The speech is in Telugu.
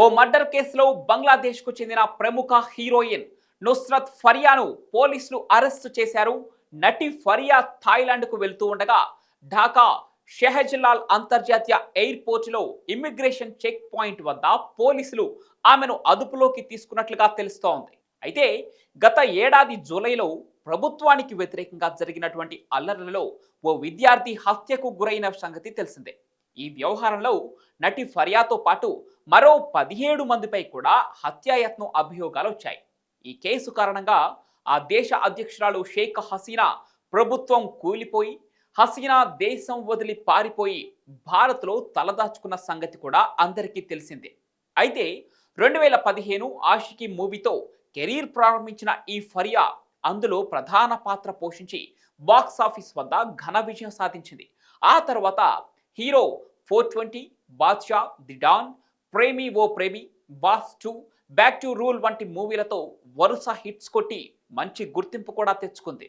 ఓ మర్డర్ కేసులో బంగ్లాదేశ్కు చెందిన ప్రముఖ హీరోయిన్ నుస్రత్ ఫరియాను పోలీసులు అరెస్టు చేశారు. నటి ఫరియా థాయిలాండ్కు వెళ్తూ ఉండగా ఢాకా షెహజ్లాల్ అంతర్జాతీయ ఎయిర్పోర్టులో ఇమ్మిగ్రేషన్ చెక్ పాయింట్ వద్ద పోలీసులు ఆమెను అదుపులోకి తీసుకున్నట్లుగా తెలుస్తోంది. అయితే గత ఏడాది జూలైలో ప్రభుత్వానికి వ్యతిరేకంగా జరిగినటువంటి అల్లర్లలో ఓ విద్యార్థి హత్యకు గురైన సంగతి తెలిసిందే. ఈ వ్యవహారంలో నటి ఫరియాతో పాటు మరో పదిహేడు మందిపై కూడా హత్యాయత్నం అభియోగాలు వచ్చాయి. ఈ కేసు కారణంగా ఆ దేశ అధ్యక్షురాలు షేక్ హసీనా ప్రభుత్వం కూలిపోయి హసీనా దేశం వదిలి పారిపోయి భారత్లో తలదాచుకున్న సంగతి కూడా అందరికీ తెలిసిందే. అయితే రెండు వేల పదిహేను ఆషికి మూవీతో కెరీర్ ప్రారంభించిన ఈ ఫరియా అందులో ప్రధాన పాత్ర పోషించి బాక్స్ ఆఫీస్ వద్ద ఘన విజయం సాధించింది. ఆ తర్వాత hero four twenty Baadshah the don Premi O Premi boss two back to rule వంటి మూవీలతో వరుస హిట్స్ కొట్టి మంచి గుర్తింపు కూడా తెచ్చుకుంది.